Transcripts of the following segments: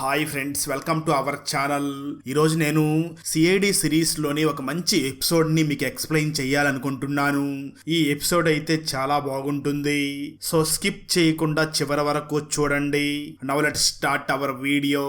Hi friends welcome to our channel. ఈరోజు నేను CID సిరీస్లోని ఒక మంచి ఎపిసోడ్ని మీకు ఎక్స్ప్లెయిన్ చేయాలనుకుంటున్నాను. ఈ ఎపిసోడ్ అయితే చాలా బాగుంటుంది. సో స్కిప్ చేయకుండా చివరి వరకు చూడండి. Now let start our video.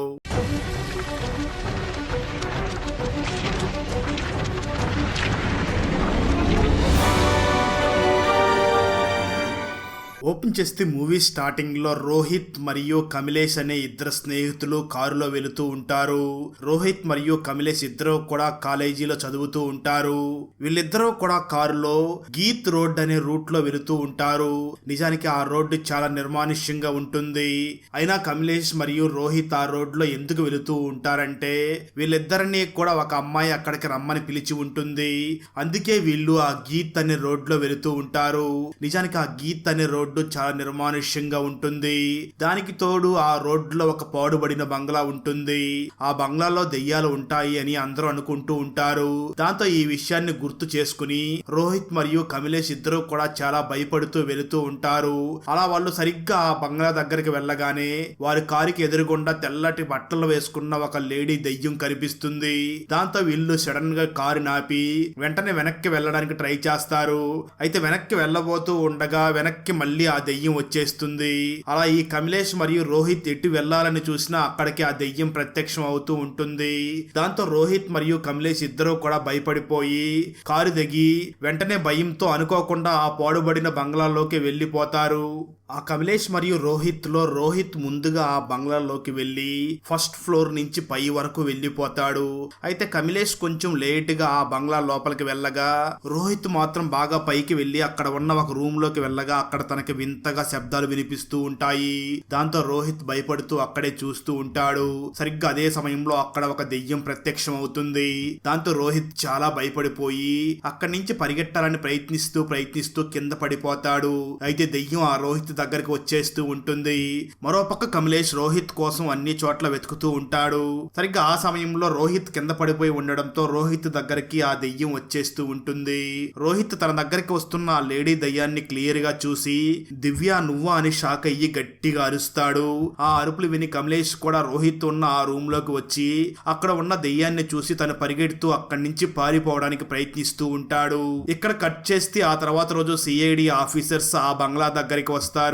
Open చేస్తే మూవీ స్టార్టింగ్లో రోహిత్ మరియు కమిలేష్ అనే ఇద్దరు స్నేహితులు కారులో వెళుతూ ఉంటారు. రోహిత్ మరియు కమిలేష్ ఇద్దరు కూడా కాలేజీలో చదువుతూ ఉంటారు. వీళ్ళిద్దరూ కూడా కారులో గీత్ రోడ్ అనే రూట్లో వెళుతూ ఉంటారు. నిజానికి ఆ రోడ్డు చాలా నిర్మానుష్యంగా ఉంటుంది. అయినా కమిలేష్ మరియు రోహిత్ ఆ రోడ్లో ఎందుకు వెళుతూ ఉంటారంటే వీళ్ళిద్దరిని కూడా ఒక అమ్మాయి అక్కడికి రమ్మని పిలిచి ఉంటుంది. అందుకే వీళ్ళు ఆ గీత్ అనే రోడ్లో వెళుతూ ఉంటారు. నిజానికి ఆ గీత్ అనే రోడ్డు చాలా నిర్మానుష్యంగా ఉంటుంది. దానికి తోడు ఆ రోడ్లో ఒక పాడుబడిన బంగ్లా ఉంటుంది. ఆ బంగ్లాలో దెయ్యాలు ఉంటాయి అని అందరూ అనుకుంటూ ఉంటారు. దాంతో ఈ విషయాన్ని గుర్తు చేసుకుని రోహిత్ మరియు కమిలేష్ ఇద్దరు కూడా చాలా భయపడుతూ వెళుతూ ఉంటారు. అలా వాళ్ళు సరిగ్గా ఆ బంగ్లా దగ్గరికి వెళ్ళగానే వారి కారుకి ఎదురుగుండా తెల్లటి బట్టలు వేసుకున్న ఒక లేడీ దెయ్యం కనిపిస్తుంది. దాంతో వీళ్ళు సడన్గా కారు నాపి వెంటనే వెనక్కి వెళ్ళడానికి ట్రై చేస్తారు. అయితే వెనక్కి వెళ్ళబోతూ ఉండగా వెనక్కి మళ్ళీ ఆ దెయ్యం వచ్చేస్తుంది. అలా ఈ కమిలేష్ మరియు రోహిత్ ఎటు వెళ్ళాలని చూసినా అక్కడికి ఆ దెయ్యం ప్రత్యక్షం అవుతూ ఉంటుంది. దాంతో రోహిత్ మరియు కమిలేష్ ఇద్దరూ కూడా భయపడిపోయి కారు దిగి వెంటనే భయంతో అనుకోకుండా ఆ పాడుబడిన బంగ్లాలోకి వెళ్ళిపోతారు. ఆ కమిలేష్ మరియు రోహిత్లో రోహిత్ ముందుగా ఆ బంగ్లాలోకి వెళ్ళి ఫస్ట్ ఫ్లోర్ నుంచి పై వరకు వెళ్ళిపోతాడు. అయితే కమిలేష్ కొంచెం లేట్గా ఆ బంగ్లా లోపలికి వెళ్ళగా రోహిత్ మాత్రం బాగా పైకి వెళ్ళి అక్కడ ఉన్న ఒక రూమ్లోకి వెళ్ళగా అక్కడ తనకి వింతగా శబ్దాలు వినిపిస్తూ ఉంటాయి. దాంతో రోహిత్ భయపడుతూ అక్కడే చూస్తూ ఉంటాడు. సరిగ్గా అదే సమయంలో అక్కడ ఒక దెయ్యం ప్రత్యక్షం అవుతుంది. దాంతో రోహిత్ చాలా భయపడిపోయి అక్కడి నుంచి పరిగెట్టాలని ప్రయత్నిస్తూ ప్రయత్నిస్తూ కింద పడిపోతాడు. అయితే దెయ్యం ఆ రోహిత్ దగ్గరికి వచ్చేస్తూ ఉంటుంది. మరోపక్క కమలేష్ రోహిత్ కోసం అన్ని చోట్ల వెతుకుతూ ఉంటాడు. సరిగ్గా ఆ సమయంలో రోహిత్ కింద పడిపోయి ఉండడంతో రోహిత్ దగ్గరికి ఆ దెయ్యం వచ్చేస్తూ ఉంటుంది. రోహిత్ తన దగ్గరికి వస్తున్న ఆ లేడీ దయ్యాన్ని క్లియర్గా చూసి దివ్య నువ్వా? అని షాక్ అయ్యి గట్టిగా అరుస్తాడు. ఆ అరుపులు విని కమలేష్ కూడా రోహిత్ ఉన్న ఆ రూమ్లోకి వచ్చి అక్కడ ఉన్న దెయ్యాన్ని చూసి తను పరిగెడుతూ అక్కడి నుంచి పారిపోవడానికి ప్రయత్నిస్తూ ఉంటాడు. ఇక్కడ కట్ చేస్తే ఆ తర్వాత రోజు సిఐడి ఆఫీసర్స్ ఆ బంగ్లా దగ్గరికి వస్తారు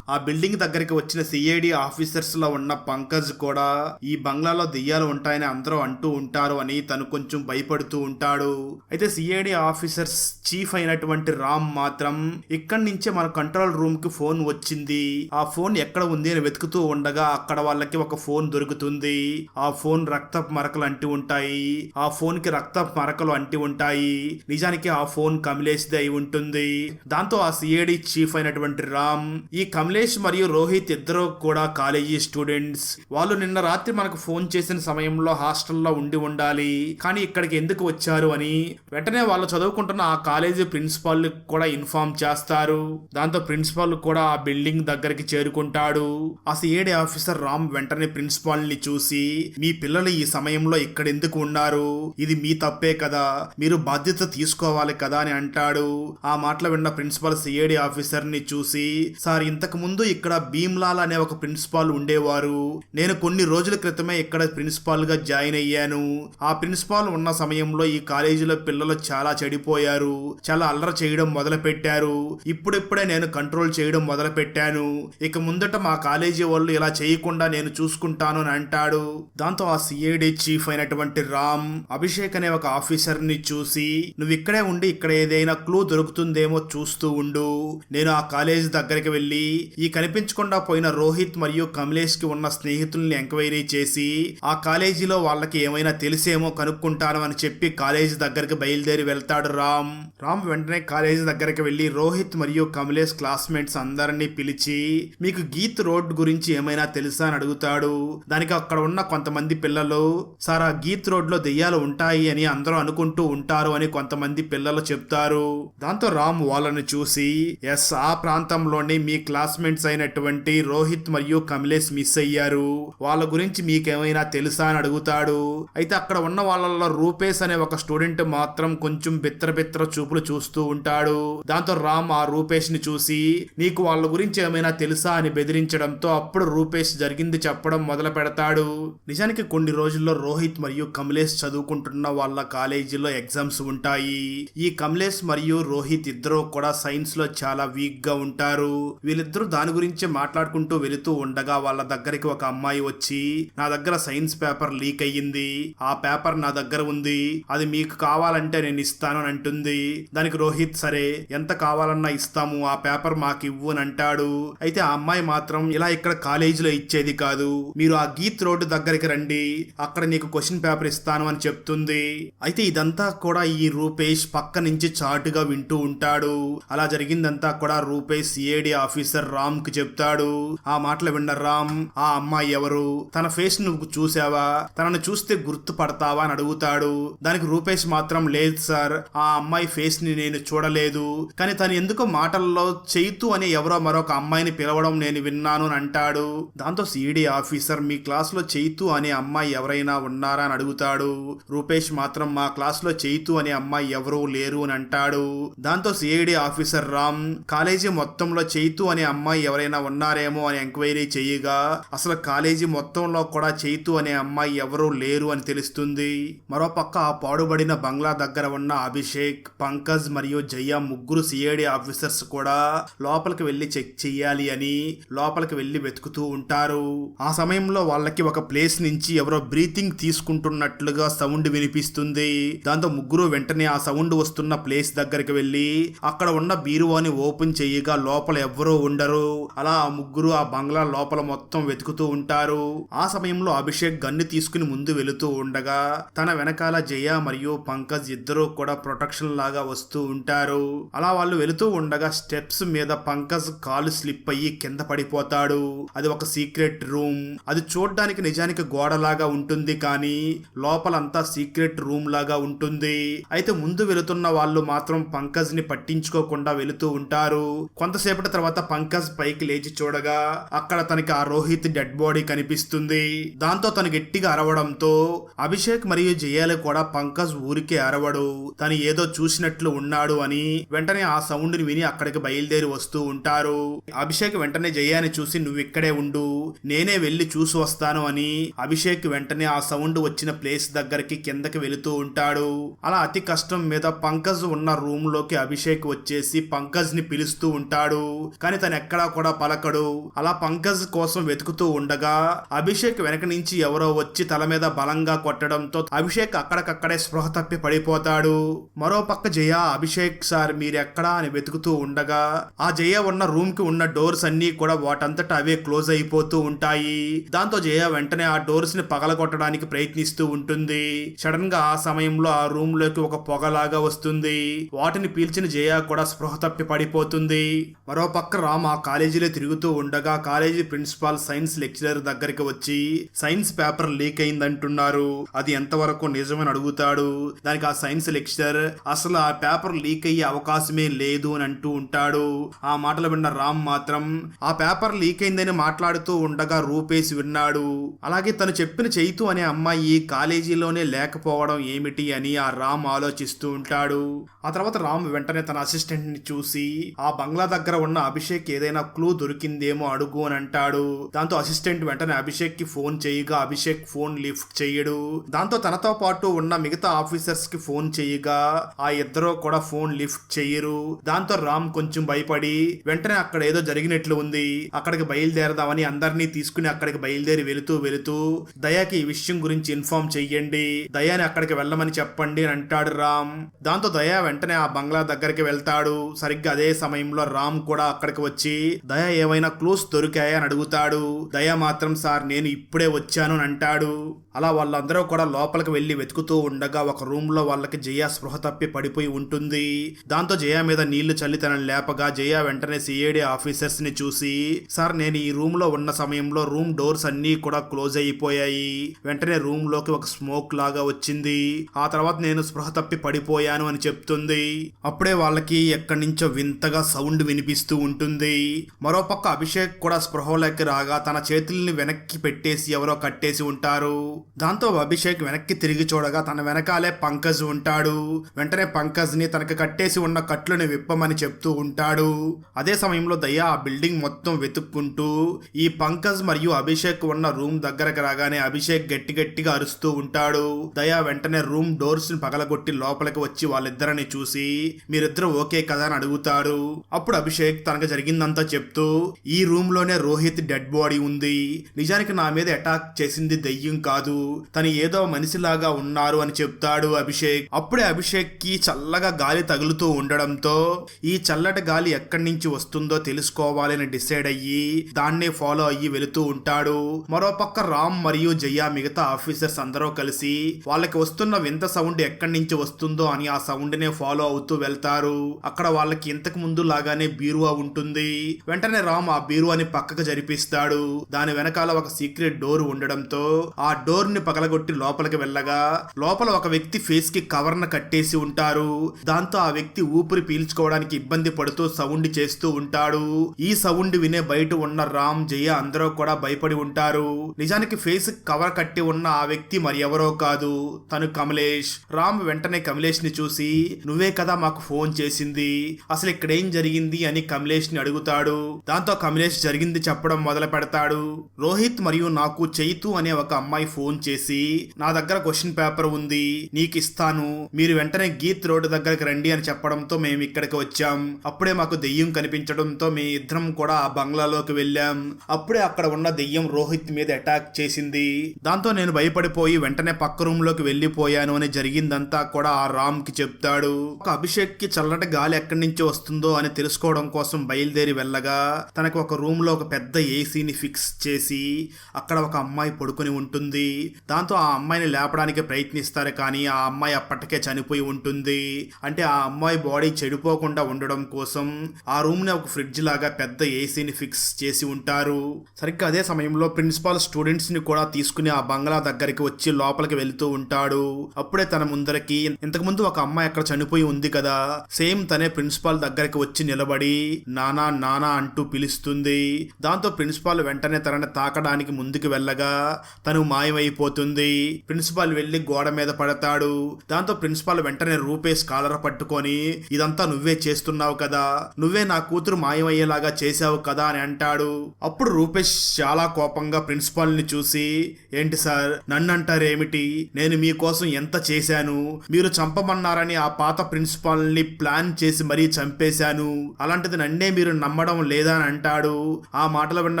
ఆ బిల్డింగ్ దగ్గరికి వచ్చిన సిఐడి ఆఫీసర్స్లో ఉన్న పంకజ్ కూడా ఈ బంగ్లాలో దెయ్యాలు ఉంటాయని అందరూ అంటూ ఉంటారు అని తను కొంచెం భయపడుతూ ఉంటాడు. అయితే సిఐడి ఆఫీసర్స్ చీఫ్ అయినటువంటి రామ్ మాత్రం ఇక్కడి నుంచే మన కంట్రోల్ రూమ్కి ఫోన్ వచ్చింది. ఆ ఫోన్ ఎక్కడ ఉంది అని వెతుకుతూ ఉండగా అక్కడ వాళ్ళకి ఒక ఫోన్ దొరుకుతుంది. ఆ ఫోన్ రక్తపు మరకలు అంటి ఉంటాయి. ఆ ఫోన్కి రక్తపు మరకలు అంటి ఉంటాయి. నిజానికి ఆ ఫోన్ కమిలేసిది అయి ఉంటుంది. దాంతో ఆ సిఐడి చీఫ్ అయినటువంటి రామ్ ఈ కమలేష్ మరియు రోహిత్ ఇద్దరు కూడా కాలేజీ స్టూడెంట్స్. వాళ్ళు నిన్న రాత్రి మనకు ఫోన్ చేసిన సమయంలో హాస్టల్లో ఉండి ఉండాలి. కానీ ఇక్కడికి ఎందుకు వచ్చారు అని వెంటనే వాళ్ళు చదువుకుంటున్న ఆ కాలేజీ ప్రిన్సిపాల్ కూడా ఇన్ఫార్మ్ చేస్తారు. దాంతో ప్రిన్సిపాల్ కూడా ఆ బిల్డింగ్ దగ్గరికి చేరుకుంటాడు. ఆ సిఐడి ఆఫీసర్ రామ్ వెంటనే ప్రిన్సిపాల్ని చూసి మీ పిల్లలు ఈ సమయంలో ఇక్కడ ఎందుకు ఉన్నారు? ఇది మీ తప్పే కదా. మీరు బాధ్యత తీసుకోవాలి కదా అని అంటాడు. ఆ మాటలు విన్న ప్రిన్సిపాల్ సిఐడి ఆఫీసర్ని చూసి సార్ ఇంతకు ముందు ఇక్కడ భీమ్లాల్ అనే ఒక ప్రిన్సిపాల్ ఉండేవారు. నేను కొన్ని రోజుల క్రితమే ఇక్కడ ప్రిన్సిపాల్గా జాయిన్ అయ్యాను. ఆ ప్రిన్సిపాల్ ఉన్న సమయంలో ఈ కాలేజీలో పిల్లలు చాలా చెడిపోయారు. చాలా అల్లరి చేయడం మొదలు పెట్టారు ఇప్పుడిప్పుడే నేను కంట్రోల్ చేయడం మొదలు పెట్టాను ఇక ముందట మా కాలేజీ వాళ్ళు ఇలా చేయకుండా నేను చూసుకుంటాను అని అంటాడు. దాంతో ఆ సిఐడి చీఫ్ అయినటువంటి రామ్ అభిషేక్ అనే ఒక ఆఫీసర్ని చూసి నువ్వు ఇక్కడే ఉండి ఇక్కడ ఏదైనా క్లూ దొరుకుతుందేమో చూస్తూ ఉండు. నేను ఆ కాలేజ్ దగ్గరికి వెళ్ళి ఈ కనిపించకుండా పోయిన రోహిత్ మరియు కమలేష్కి ఉన్న స్నేహితుల్ని ఎంక్వైరీ చేసి ఆ కాలేజీలో వాళ్ళకి ఏమైనా తెలిసేమో కనుక్కుంటాను అని చెప్పి కాలేజీ దగ్గరికి బయలుదేరి వెళ్తాడు రామ్. రామ్ వెంటనే కాలేజీ దగ్గరికి వెళ్ళి రోహిత్ మరియు కమలేష్ క్లాస్మేట్స్ అందరినీ పిలిచి మీకు గీత్ రోడ్ గురించి ఏమైనా తెలుసా? అని అడుగుతాడు. దానికి అక్కడ ఉన్న కొంతమంది పిల్లలు సార్ ఆ గీత్ రోడ్లో దెయ్యాలు ఉంటాయి అని అందరూ అనుకుంటూ ఉంటారు అని కొంతమంది పిల్లలు చెప్తారు. దాంతో రామ్ వాళ్ళని చూసి ఎస్ ఆ ప్రాంతంలోనే మీ క్లాస్మేట్స్ అయినటువంటి రోహిత్ మరియు కమలేష్ మిస్ అయ్యారు. వాళ్ళ గురించి మీకేమైనా తెలుసా అని అడుగుతాడు. అయితే అక్కడ ఉన్న వాళ్ళల్లో రూపేష్ అనే ఒక స్టూడెంట్ మాత్రం కొంచెం బిత్ర బిత్ర చూపులు చూస్తూ ఉంటాడు. దాంతో రామ్ ఆ రూపేష్ని చూసి నీకు వాళ్ళ గురించి ఏమైనా తెలుసా? అని బెదిరించడంతో అప్పుడు రూపేష్ జరిగింది చెప్పడం మొదలు పెడతాడు. నిజానికి కొన్ని రోజుల్లో రోహిత్ మరియు కమలేష్ చదువుకుంటున్న వాళ్ళ కాలేజీలో ఎగ్జామ్స్ ఉంటాయి. ఈ కమలేష్ మరియు రోహిత్ ఇద్దరు కూడా సైన్స్లో చాలా వీక్గా ఉంటారు. వీళ్ళిద్దరూ దాని గురించి మాట్లాడుకుంటూ వెళుతూ ఉండగా వాళ్ళ దగ్గరికి ఒక అమ్మాయి వచ్చి నా దగ్గర సైన్స్ పేపర్ లీక్ అయ్యింది. ఆ పేపర్ నా దగ్గర ఉంది. అది మీకు కావాలంటే నేను ఇస్తాను అని అంటుంది. దానికి రోహిత్ సరే ఎంత కావాలన్నా ఇస్తాము. ఆ పేపర్ మాకు ఇవ్వు అని అంటాడు. అయితే ఆ అమ్మాయి మాత్రం ఇలా ఇక్కడ కాలేజీలో ఇచ్చేది కాదు. మీరు ఆ గీత్ రోడ్డు దగ్గరికి రండి. అక్కడ నీకు క్వశ్చన్ పేపర్ ఇస్తాను అని చెప్తుంది. అయితే ఇదంతా కూడా ఈ రూపేష్ పక్క నుంచి చాటుగా వింటూ ఉంటాడు. అలా జరిగిందంతా కూడా రూపేష్ సిఐడి ఆఫీసర్ రామ్కి చెప్తాడు. ఆ మాటలు విన్న రామ్ ఆ అమ్మాయి ఎవరు? తన ఫేస్ నువ్వు చూసావా తనను చూస్తే గుర్తుపడతావా? అని అడుగుతాడు. దానికి రూపేష్ మాత్రం లేదు సార్ ఆ అమ్మాయి ఫేస్ని నేను చూడలేదు. కానీ తను ఎందుకో మాటల్లో చైతు అనే ఎవరో మరొక అమ్మాయిని పిలవడం నేను విన్నాను అని అంటాడు. దాంతో సిఈడి ఆఫీసర్ మీ క్లాస్లో చైతు అనే అమ్మాయి ఎవరైనా ఉన్నారా? అని అడుగుతాడు. రూపేష్ మాత్రం మా క్లాస్లో చైతు అనే అమ్మాయి ఎవరూ లేరు అని అంటాడు. దాంతో సిఐడి ఆఫీసర్ రామ్ కాలేజీ మొత్తంలో చైతు అనే అమ్మాయి ఎవరైనా ఉన్నారేమో అని ఎంక్వైరీ చేయగా అసలు కాలేజీ మొత్తంలో కూడా చైతు అనే అమ్మాయి ఎవరూ లేరు అని తెలుస్తుంది. మరోపక్క ఆ పాడుబడిన బంగ్లా దగ్గర ఉన్న అభిషేక్ పంకజ్ మరియు జయ ముగ్గురు సిఐడి ఆఫీసర్స్ కూడా లోపలికి వెళ్ళి చెక్ చేయాలి అని లోపలికి వెళ్ళి వెతుకుతూ ఉంటారు. ఆ సమయంలో వాళ్ళకి ఒక ప్లేస్ నుంచి ఎవరో బ్రీతింగ్ తీసుకుంటున్నట్లుగా సౌండ్ వినిపిస్తుంది. దాంతో ముగ్గురు వెంటనే ఆ సౌండ్ వస్తున్న ప్లేస్ దగ్గరికి వెళ్ళి అక్కడ ఉన్న బీరువాని ఓపెన్ చేయగా లోపల ఎవ్వరూ ఉండరు. అలా ఆ ముగ్గురు ఆ బంగ్లా లోపల మొత్తం వెతుకుతూ ఉంటారు. ఆ సమయంలో అభిషేక్ గన్ను తీసుకుని ముందు వెళుతూ ఉండగా తన వెనకాల జయ మరియు పంకజ్ ఇద్దరు కూడా ప్రొటెక్షన్ లాగా వస్తూ ఉంటారు. అలా వాళ్ళు వెళుతూ ఉండగా స్టెప్స్ మీద పంకజ్ కాలు స్లిప్ అయ్యి కింద పడిపోతాడు. అది ఒక సీక్రెట్ రూమ్. అది చూడడానికి నిజానికి గోడలాగా ఉంటుంది కానీ లోపలంతా సీక్రెట్ రూమ్ లాగా ఉంటుంది. అయితే ముందు వెళుతున్న వాళ్ళు మాత్రం పంకజ్ని పట్టించుకోకుండా వెళుతూ ఉంటారు. కొంతసేపటి తర్వాత పంకజ్ పైకి లేచి చూడగా అక్కడ తనకి ఆ రోహిత్ డెడ్ బాడీ కనిపిస్తుంది. దాంతో తను గట్టిగా అరవడంతో అభిషేక్ మరియు జయాలు కూడా పంకజ్ ఊరికే అరవడు. తను ఏదో చూసినట్లు ఉన్నాడు అని వెంటనే ఆ సౌండ్ని విని అక్కడికి బయలుదేరి వస్తూ ఉంటారు. అభిషేక్ వెంటనే జయాని చూసి నువ్వు ఇక్కడే ఉండు నేనే వెళ్ళి చూసి వస్తాను అని అభిషేక్ వెంటనే ఆ సౌండ్ వచ్చిన ప్లేస్ దగ్గరికి కిందకి వెళుతూ ఉంటాడు. అలా అతి కష్టం మీద పంకజ్ ఉన్న రూమ్లోకి అభిషేక్ వచ్చేసి పంకజ్ని పిలుస్తూ ఉంటాడు. కానీ తను ఎక్కడా కూడా పలకడు. అలా పంకజ్ కోసం వెతుకుతూ ఉండగా అభిషేక్ వెనక నుంచి ఎవరో వచ్చి తల మీద బలంగా కొట్టడంతో అభిషేక్ అక్కడికక్కడే స్పృహ తప్పి పడిపోతాడు. మరో పక్క జయ అభిషేక్ సార్ మీరెక్కడా? అని వెతుకుతూ ఉండగా ఆ జయ ఉన్న రూమ్కి ఉన్న డోర్స్ అన్ని కూడా వాటంతట అవే క్లోజ్ అయిపోతూ ఉంటాయి. దాంతో జయ వెంటనే ఆ డోర్స్ని పగలగొట్టడానికి ప్రయత్నిస్తూ ఉంటుంది. సడన్గా ఆ సమయంలో ఆ రూమ్లోకి ఒక పొగలాగా వస్తుంది. వాటిని పీల్చిన జయ కూడా స్పృహ తప్పి పడిపోతుంది. మరో పక్క రామ్ ఆ కాలేజీలో తిరుగుతూ ఉండగా కాలేజీ ప్రిన్సిపాల్ సైన్స్ లెక్చరర్ దగ్గరికి వచ్చి సైన్స్ పేపర్ లీక్ అయిందంటున్నారు. అది ఎంతవరకు నిజమని అడుగుతాడు? దానికి ఆ సైన్స్ లెక్చరర్ అసలు ఆ పేపర్ లీక్ అయ్యే అవకాశమే లేదు అని అంటూ ఉంటాడు. ఆ మాటలు విన్న రామ్ మాత్రం ఆ పేపర్ లీక్ అయిందని మాట్లాడుతూ ఉండగా రూపేసి విన్నాడు. అలాగే తను చెప్పిన చైతు అనే అమ్మాయి కాలేజీలోనే లేకపోవడం ఏమిటి అని ఆ రామ్ ఆలోచిస్తూ ఉంటాడు. ఆ తర్వాత రామ్ వెంటనే తన అసిస్టెంట్ని చూసి ఆ బంగ్లా దగ్గర ఉన్న అభిషేక్ ఏదైనా క్లూ దొరికిందేమో అడుగు అని అంటాడు. దాంతో అసిస్టెంట్ వెంటనే అభిషేక్కి ఫోన్ చేయగా అభిషేక్ ఫోన్ లిఫ్ట్ చేయడు. దాంతో తనతో పాటు ఉన్న మిగతా ఆఫీసర్స్కి ఫోన్ చేయగా ఆ ఇద్దరు కూడా ఫోన్ లిఫ్ట్ చేయరు. దాంతో రామ్ కొంచెం భయపడి వెంటనే అక్కడ ఏదో జరిగినట్లు ఉంది. అక్కడికి బయలుదేరదామని అందరినీ తీసుకుని అక్కడికి బయలుదేరి వెళుతూ వెళుతూ దయాకి ఈ విషయం గురించి ఇన్ఫార్మ్ చెయ్యండి. దయాని అక్కడికి వెళ్ళమని చెప్పండి అని అంటాడు రామ్. దాంతో దయా వెంటనే ఆ బంగ్లా దగ్గరికి వెళ్తాడు. సరిగ్గా అదే సమయంలో రామ్ కూడా అక్కడ అక్కడికి వచ్చి దయ ఏమైనా క్లూస్ దొరికాయా? అని అడుగుతాడు. దయ మాత్రం సార్ నేను ఇప్పుడే వచ్చాను అని అంటాడు. అలా వాళ్ళందరూ కూడా లోపలికి వెళ్ళి వెతుకుతూ ఉండగా ఒక రూమ్లో వాళ్ళకి జయ స్పృహ తప్పి పడిపోయి ఉంటుంది. దాంతో జయ మీద నీళ్ళు చల్లి తనని లేపగా జయ వెంటనే సిఐడి ఆఫీసర్స్ని చూసి సార్ నేను ఈ రూమ్లో ఉన్న సమయంలో రూమ్ డోర్స్ అన్నీ కూడా క్లోజ్ అయిపోయాయి. వెంటనే రూమ్లోకి ఒక స్మోక్ లాగా వచ్చింది. ఆ తర్వాత నేను స్పృహ తప్పి పడిపోయాను అని చెప్తుంది. అప్పుడే వాళ్ళకి ఎక్కడి నుంచో వింతగా సౌండ్ వినిపిస్తూ ఉంటుంది. మరోపక్క అభిషేక్ కూడా స్పృహలోకి రాగా తన చేతుల్ని వెనక్కి పెట్టేసి ఎవరో కట్టేసి ఉంటారు. దాంతో అభిషేక్ వెనక్కి తిరిగి చూడగా తన వెనకాలే పంకజ్ ఉంటాడు. వెంటనే పంకజ్ని తనకు కట్టేసి ఉన్న కట్లుని విప్పమని చెప్తూ ఉంటాడు. అదే సమయంలో దయ్యా ఆ బిల్డింగ్ మొత్తం వెతుక్కుంటూ ఈ పంకజ్ మరియు అభిషేక్ ఉన్న రూమ్ దగ్గరకు రాగానే అభిషేక్ గట్టి గట్టిగా అరుస్తూ ఉంటాడు. దయా వెంటనే రూమ్ డోర్స్ని పగలగొట్టి లోపలికి వచ్చి వాళ్ళిద్దరిని చూసి మీరిద్దరు ఓకే కదా అని అడుగుతాడు. అప్పుడు అభిషేక్ తనకు జరిగిందంతా చెప్తూ ఈ రూమ్లోనే రోహిత్ డెడ్ బాడీ ఉంది. నిజానికి నా మీద అటాక్ చేసింది దెయ్యం కాదు. తను ఏదో మనిషిలాగా ఉన్నారు అని చెప్తాడు అభిషేక్. అప్పుడే అభిషేక్కి చల్లగా గాలి తగులుతూ ఉండడంతో ఈ చల్లటి గాలి ఎక్కడి నుంచి వస్తుందో తెలుసుకోవాలని డిసైడ్ అయ్యి దాన్నే ఫాలో అయ్యి వెళుతూ ఉంటాడు. మరోపక్క రామ్ మరియు జయ మిగతా ఆఫీసర్స్ అందరూ కలిసి వాళ్ళకి వస్తున్న వింత సౌండ్ ఎక్కడి నుంచి వస్తుందో అని ఆ సౌండ్ నే ఫాలో అవుతూ వెళ్తారు. అక్కడ వాళ్ళకి ఇంతకు ముందు లాగానే బీరువా ఉంటుంది. వెంటనే రామ్ ఆ బీరువాని పక్కకు జరిపిస్తాడు. దాని వెనకాల ఒక సీక్రెట్ డోర్ ఉండడంతో ఆ డోర్ డోర్ని పగలగొట్టి లోపలికి వెళ్ళగా లోపల ఒక వ్యక్తి ఫేస్కి కవర్ కట్టేసి ఉంటారు. దాంతో ఆ వ్యక్తి ఊపిరి పీల్చుకోవడానికి ఇబ్బంది పడుతూ సౌండ్ చేస్తూ ఉంటాడు. ఈ సౌండ్ వినే బయట ఉన్న రామ్ జయ అందరూ కూడా భయపడి ఉంటారు. నిజానికి ఫేస్ కవర్ కట్టి ఉన్న ఆ వ్యక్తి మరి ఎవరో కాదు. తను కమలేష్. రామ్ వెంటనే కమలేష్ని చూసి నువ్వే కదా మాకు ఫోన్ చేసింది. అసలు ఇక్కడ ఏం జరిగింది? అని కమలేష్ని అడుగుతాడు. దాంతో కమలేష్ జరిగింది చెప్పడం మొదలు పెడతాడు రోహిత్ మరియు నాకు చైతు అనే ఒక అమ్మాయి ఫోన్ చేసి నా దగ్గర క్వశ్చన్ పేపర్ ఉంది నీకు ఇస్తాను మీరు వెంటనే గీత్ రోడ్డు దగ్గరికి రండి అని చెప్పడంతో మేము ఇక్కడికి వచ్చాం. అప్పుడే మాకు దెయ్యం కనిపించడంతో మీ ఇద్దరం కూడా ఆ బంగ్లాలోకి వెళ్ళాం. అప్పుడే అక్కడ ఉన్న దెయ్యం రోహిత్ మీద అటాక్ చేసింది. దాంతో నేను భయపడిపోయి వెంటనే పక్క రూమ్లోకి వెళ్ళిపోయాను అని జరిగిందంతా కూడా ఆ రామ్కి చెప్తాడు. ఒక అభిషేక్కి చల్లటి గాలి ఎక్కడి నుంచి వస్తుందో అని తెలుసుకోవడం కోసం బయలుదేరి వెళ్ళగా తనకు ఒక రూమ్లో ఒక పెద్ద ఏసీని ఫిక్స్ చేసి అక్కడ ఒక అమ్మాయి పడుకొని ఉంటుంది. దాంతో ఆ అమ్మాయిని లేపడానికి ప్రయత్నిస్తారు కానీ ఆ అమ్మాయి అప్పటికే చనిపోయి ఉంటుంది. అంటే ఆ అమ్మాయి బాడీ చెడిపోకుండా ఉండడం కోసం ఆ రూమ్ని ఒక ఫ్రిడ్జ్ లాగా పెద్ద ఏసీని ఫిక్స్ చేసి ఉంటారు. సరిగ్గా అదే సమయంలో ప్రిన్సిపాల్ స్టూడెంట్స్ని కూడా తీసుకుని ఆ బంగ్లా దగ్గరికి వచ్చి లోపలికి వెళ్తూ ఉంటాడు. అప్పుడే తన ముందరకి ఇంతకు ముందు ఒక అమ్మాయి అక్కడ చనిపోయి ఉంది కదా సేమ్ తనే ప్రిన్సిపాల్ దగ్గరికి వచ్చి నిలబడి నానా నానా అంటూ పిలుస్తుంది. దాంతో ప్రిన్సిపాల్ వెంటనే తనని తాకడానికి ముందుకు వెళ్ళగా తను మాయమైపోతుంది ప్రిన్సిపాల్ వెళ్ళి గోడ మీద పడతాడు. దాంతో ప్రిన్సిపాల్ వెంటనే రూపేష్ కాలర పట్టుకొని ఇదంతా నువ్వే చేస్తున్నావు కదా. నువ్వే నా కూతురు మాయమయ్యేలాగా చేశావు కదా అని అంటాడు. అప్పుడు రూపేష్ చాలా కోపంగా ప్రిన్సిపాల్ని చూసి ఏంటి సార్ నన్ను అంటారేమిటి నేను మీకోసం ఎంత చేశాను? మీరు చంపమన్నారని ఆ పాత ప్రిన్సిపాల్ని ప్లాన్ చేసి మరీ చంపేశాను. అలాంటిది నన్నే మీరు నమ్మడం లేదా అని అంటాడు. ఆ మాటలు విన్న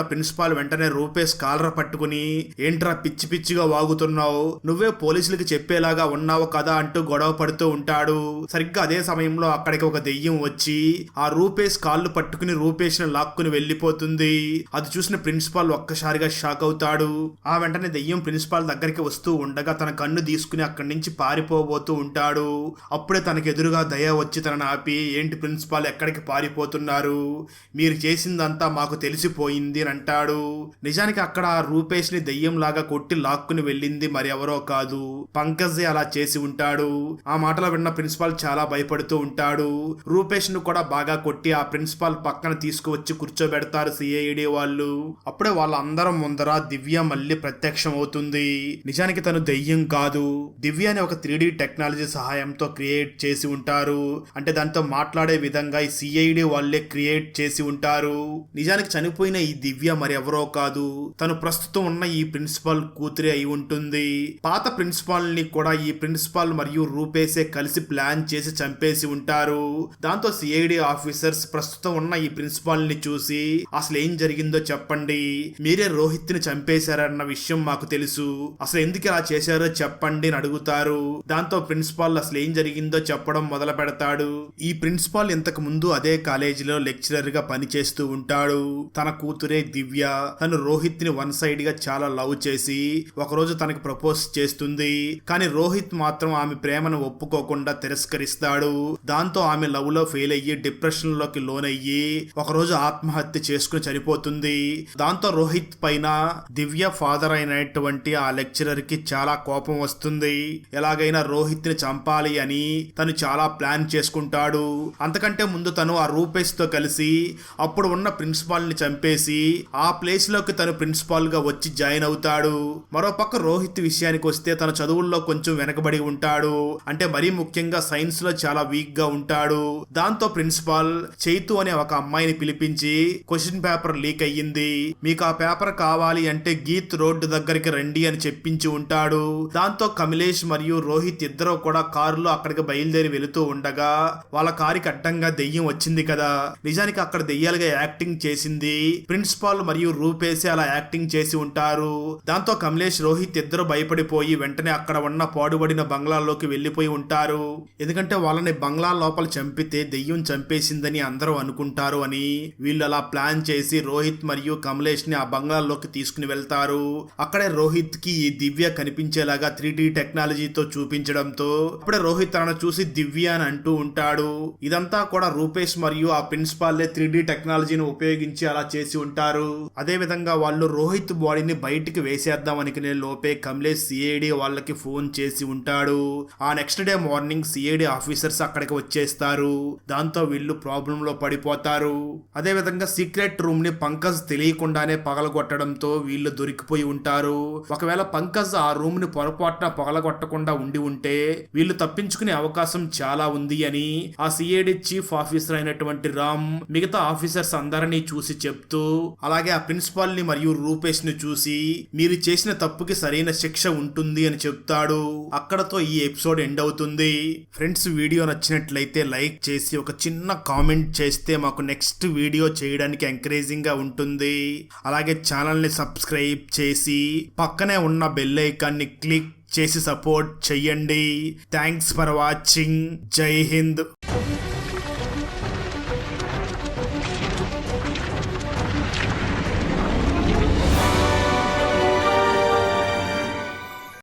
ప్రిన్సిపాల్ వెంటనే రూపేష్ కాలర పట్టుకుని ఏంట్రా పిచ్చి పిచ్చిగా వాగుతున్నావు. నువ్వే పోలీసులకి చెప్పేలాగా ఉన్నావు కదా అంటూ గొడవ పడుతూ ఉంటాడు. సరిగ్గా అదే సమయంలో అక్కడికి ఒక దెయ్యం వచ్చి ఆ రూపేష్ కాళ్ళు పట్టుకుని రూపేష్ను లాక్కుని వెళ్ళిపోతుంది. అది చూసిన ప్రిన్సిపాల్ ఒక్కసారిగా షాక్ అవుతాడు. ఆ వెంటనే దెయ్యం ప్రిన్సిపాల్ దగ్గరికి వస్తూ ఉండగా తన కన్ను తీసుకుని అక్కడి నుంచి పారిపోబోతూ ఉంటాడు. అప్పుడే తనకు ఎదురుగా దయ వచ్చి తనని ఆపి ఏంటి ప్రిన్సిపాల్ ఎక్కడికి పారిపోతున్నారు? మీరు చేసిందంతా మాకు తెలిసిపోయింది అని అంటాడు. నిజానికి అక్కడ ఆ రూపేష్ని దెయ్యం లాగా కొట్టి లాక్కుని వెళ్ళింది మరి ఎవరో కాదు. పంకజే అలా చేసి ఉంటాడు. ఆ మాటలు విన్న ప్రిన్సిపాల్ చాలా భయపడుతూ ఉంటాడు. రూపేష్ను కూడా బాగా కొట్టి ఆ ప్రిన్సిపాల్ పక్కన తీసుకువచ్చి కూర్చోబెడతారు సిఐడి వాళ్ళు. అప్పుడే వాళ్ళందరం ముందర దివ్య మళ్ళీ ప్రత్యక్షం అవుతుంది. నిజానికి తను దెయ్యం కాదు. దివ్య ఒక త్రీ టెక్నాలజీ సహాయంతో క్రియేట్ చేసి ఉంటారు. అంటే దాంతో మాట్లాడే విధంగా ఈ సిఐడి వాళ్ళే క్రియేట్ చేసి ఉంటారు. నిజానికి చనిపోయిన ఈ దివ్య మరి ఎవరో కాదు. తను ప్రస్తుతం ఉన్న ఈ ప్రిన్సిపల్ కూతురే అయి ఉంటుంది. పాత ప్రిన్సిపాల్ని కూడా ఈ ప్రిన్సిపాల్ మరియు రూపేసే కలిసి ప్లాన్ చేసి చంపేసి ఉంటారు. దాంతో సిఐడి ఆఫీసర్స్ ప్రస్తుతం ఉన్న ఈ ప్రిన్సిపాల్ని చూసి అసలు ఏం జరిగిందో చెప్పండి. మీరే రోహిత్ని చంపేశారన్న విషయం మాకు తెలుసు. అసలు ఎందుకు ఇలా చేశారో చెప్పండి అని అడుగుతారు. దాంతో ప్రిన్సిపాల్ అసలు ఏం జరిగిందో చెప్పడం మొదలు పెడతాడు. ఈ ప్రిన్సిపాల్ ఇంతకు ముందు అదే కాలేజీలో లెక్చరర్గా పనిచేస్తూ ఉంటాడు. తన కూతురే దివ్య. తను రోహిత్ని వన్ సైడ్గా చాలా లవ్ చేసి ఒకరోజు తనకి ప్రపోజ్ చేస్తుంది. కానీ రోహిత్ మాత్రం ఆమె ప్రేమను ఒప్పుకోకుండా తిరస్కరిస్తాడు. దాంతో ఆమె లవ్లో ఫెయిల్ అయ్యి డిప్రెషన్లోకి లోనయ్యి ఒకరోజు ఆత్మహత్య చేసుకుని చనిపోతుంది. దాంతో రోహిత్ పైన దివ్య ఫాదర్ అయినటువంటి ఆ లెక్చరర్కి చాలా కోపం వస్తుంది. ఎలాగైనా రోహిత్ని చంపాలి అని తను చాలా ప్లాన్ చేసుకుంటాడు. అంతకంటే ముందు తను ఆ రూపేష్తో కలిసి అప్పుడు ఉన్న ప్రిన్సిపాల్ని చంపేసి ఆ ప్లేస్లోకి తను ప్రిన్సిపాల్గా వచ్చి జాయిన్ అవుతాడు. మరో మరోపక్క రోహిత్ విషయానికి వస్తే తన చదువుల్లో కొంచెం వెనకబడి ఉంటాడు. అంటే మరీ ముఖ్యంగా సైన్స్లో చాలా వీక్గా ఉంటాడు. దాంతో ప్రిన్సిపాల్ చైతు అనే ఒక అమ్మాయిని పిలిపించి క్వశ్చన్ పేపర్ లీక్ అయ్యింది. మీకు ఆ పేపర్ కావాలి అంటే గీత్ రోడ్డు దగ్గరికి రండి అని చెప్పించి ఉంటాడు. దాంతో కమలేష్ మరియు రోహిత్ ఇద్దరు కూడా కారులో అక్కడికి బయలుదేరి వెళుతూ ఉండగా వాళ్ళ కారికి అడ్డంగా దెయ్యం వచ్చింది కదా. నిజానికి అక్కడ దెయ్యాలుగా యాక్టింగ్ చేసింది. ప్రిన్సిపాల్ మరియు రూపేసి అలా యాక్టింగ్ చేసి ఉంటారు. దాంతో కమలేష్ రోహిత్ ఇద్దరు భయపడిపోయి వెంటనే అక్కడ ఉన్న పాడుబడిన బంగ్లాల్లోకి వెళ్ళిపోయి ఉంటారు. ఎందుకంటే వాళ్ళని బంగ్లా లోపల చంపితే దెయ్యం చంపేసిందని అందరూ అనుకుంటారు అని. వీళ్ళు అలా ప్లాన్ చేసి రోహిత్ మరియు కమలేష్ని ఆ బంగ్లాల్లోకి తీసుకుని వెళ్తారు. అక్కడే రోహిత్కి ఈ దివ్య కనిపించేలాగా త్రీ డి టెక్నాలజీతో చూపించడంతో అప్పుడే రోహిత్ తనను చూసి దివ్య అని అంటూ ఉంటాడు. ఇదంతా కూడా రూపేష్ మరియు ఆ ప్రిన్సిపాల్ త్రీ డి టెక్నాలజీని ఉపయోగించి అలా చేసి ఉంటారు. అదే విధంగా వాళ్ళు రోహిత్ బాడీని బయటికి వేసేద్దాం అనుకునే లోపే కమలేష్ సిఐడి వాళ్ళకి ఫోన్ చేసి ఉంటాడు. ఆ next day morning CID officers అక్కడికి వచ్చేస్తారు. దాంతో వీళ్ళు ప్రాబ్లం లో పడిపోతారు. అదే విధంగా సీక్రెట్ రూమ్ని పంకజ్ తెలియకుండానే పగలగొట్టడంతో వీళ్ళు దొరికిపోయి ఉంటారు. ఒకవేళ పంకజ్ ఆ రూమ్ని పొరపాటున పగలగొట్టకుండా ఉండి ఉంటే వీళ్ళు తప్పించుకునే అవకాశం చాలా ఉంది అని ఆ సిఐడి చీఫ్ ఆఫీసర్ అయినటువంటి రామ్ మిగతా ఆఫీసర్స్ అందరినీ చూసి చెప్తూ అలాగే ఆ ప్రిన్సిపాల్ని మరియు రూపేష్ని చూసి మీరు చేసిన తప్పు తప్పుకి సరైన శిక్ష ఉంటుంది అని చెప్తాడు. అక్కడతో ఈ ఎపిసోడ్ ఎండ్ అవుతుంది. ఫ్రెండ్స్ వీడియో నచ్చినట్లయితే లైక్ చేసి ఒక చిన్న కామెంట్ చేస్తే మాకు నెక్స్ట్ వీడియో చేయడానికి ఎంకరేజింగ్గా ఉంటుంది. అలాగే ఛానల్ని సబ్స్క్రైబ్ చేసి పక్కనే ఉన్న బెల్ ఐకాన్ని క్లిక్ చేసి సపోర్ట్ చెయ్యండి. Thanks for watching. Jai Hind.